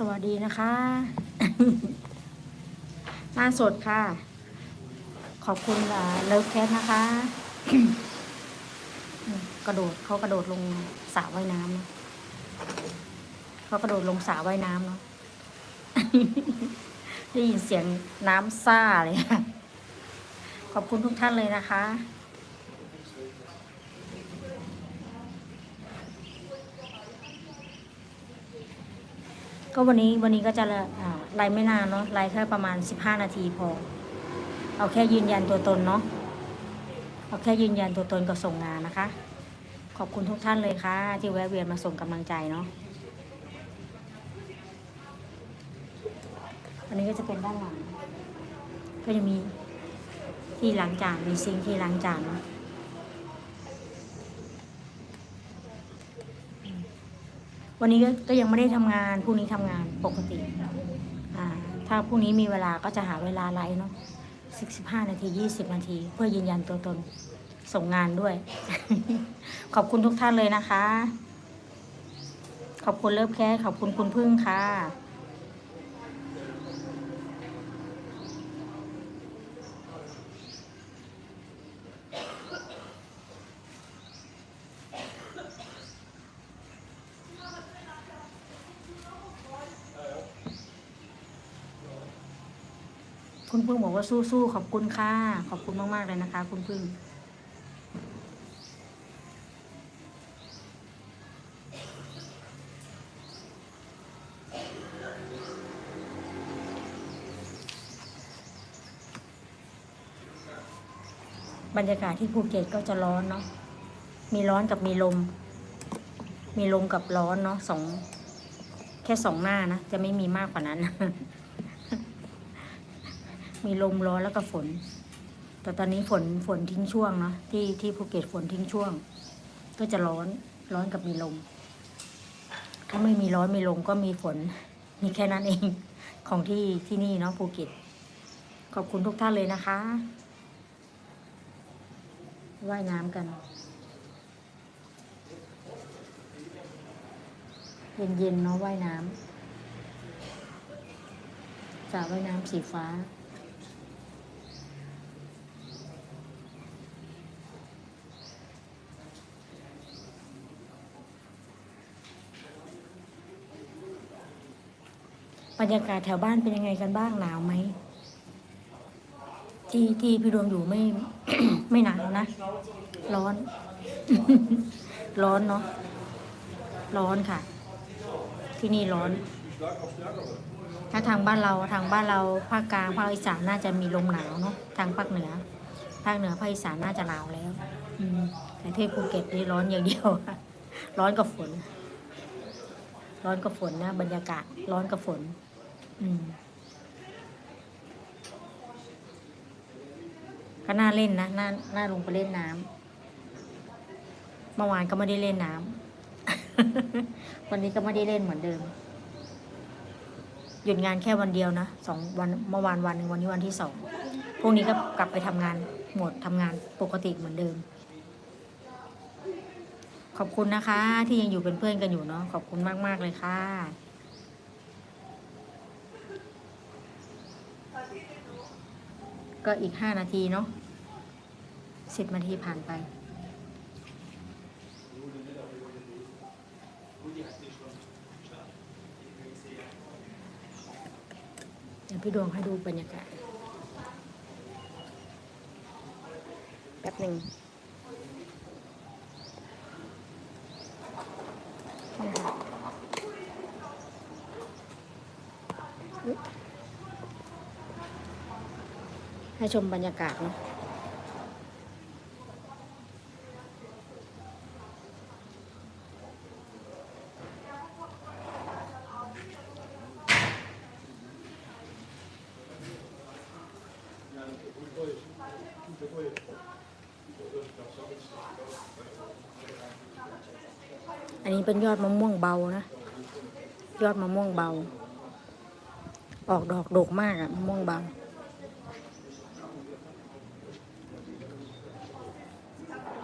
สวัสดีนะคะ หน้าสดค่ะ ขอบคุณเลิฟแคทนะคะ กระโดดเขากระโดดลงสระว่ายน้ำเนอะเขากระโดดลงสระว่ายน้ำเนาะได้ยินเสียงน้ำซ่าเลยค่ะ ขอบคุณทุกท่านเลยนะคะ ก็วันนี้วันนี้ก็จะไลฟ์ไม่นานเนาะไลฟ์แค่ประมาณ 15 นาทีพอ เอาแค่ยืนยันตัวตนเนาะเอาแค่ยืนยันตัวตนกับส่งงานนะคะ ขอบคุณทุกท่านเลยค่ะ ที่แวะเวียนมาส่งกำลังใจเนาะอันนี้ก็จะเป็นด้านหลัง ก็จะมีที่ล้างจานมีซิงที่ล้างจานเนาะ วันนี้ก็ยังไม่ได้ทำงานพรุ่งนี้ทำงานปกติอ่าถ้าพรุ่งนี้มีเวลาก็จะหาเวลาไลฟ์เนาะสิบสิบห้านาทียี่สิบนาที เพื่อยืนยันตัวตนส่งงานด้วย ขอบคุณทุกท่านเลยนะคะ ขอบคุณเลิฟแค่ขอบคุณคุณพึ่งค่ะ คุณพึ่งบอกว่าสู้ๆขอบคุณค่ะ ขอบคุณมากๆเลยนะคะ คุณพึ่งบรรยากาศที่ภูเก็ตก็จะร้อนเนาะ มีร้อนกับมีลม มีลมกับร้อนเนาะสองแค่สองหน้านะ จะไม่มีมากกว่านั้น มีลมร้อนแล้วก็ฝน แต่ตอนนี้ฝนฝนทิ้งช่วงเนาะที่ที่ภูเก็ตฝนทิ้งช่วง ก็จะร้อนร้อนกับมีลม ถ้าไม่มีร้อนมีลมก็มีฝน มีแค่นั้นเองของที่ที่นี่เนาะภูเก็ต ขอบคุณทุกท่านเลยนะคะ ว่ายน้ำกันเย็นๆเนาะว่ายน้ำสระว่ายน้ำสีฟ้า บรรยากาศแถวบ้านเป็นยังไงกันบ้างหนาวไหมที่ที่พี่ดวงอยู่ไม่ ไม่หนาวนะ ร้อน ร้อนเนาะร้อนค่ะ ที่นี่ร้อน ถ้าทางบ้านเราทางบ้านเราภาคกลางภาคอีสานน่าจะมีลมหนาวเนาะทางภาคเหนือ ภาคเหนือภาคอีสานน่าจะหนาวแล้ว อืมแต่ที่ภูเก็ตนี่ร้อนอย่างเดียวร้อนกับฝน ร้อนกับฝนนะ บรรยากาศร้อนกับฝน อืมก็น่าเล่นนะน่าน่าลงไปเล่นน้ำเมื่อวานก็ไม่ได้เล่นน้ำ วันนี้ก็ไม่ได้เล่นเหมือนเดิม หยุดงานแค่วันเดียวนะสองวันเมื่อวานวันหนึ่งวันนี้วันที่สองพรุ่งนี้ก็กลับไปทำงานหมดทำงานปกติเหมือนเดิม ขอบคุณนะคะ ที่ยังอยู่เป็นเพื่อนกันอยู่เนาะขอบคุณมาก ๆ เลยค่ะก็อีกห้านาทีเนาะสิบนาทีผ่านไป เดี๋ยวพี่ดวงให้ดูบรรยากาศ แป๊บหนึ่งนี่ค่ะอุ๊ย ให้ชมบรรยากาศเนอะอันนี้เป็นยอดมะม่วงเบานะ ยอดมะม่วงเบา ออกดอกดกมากอะมะม่วงเบา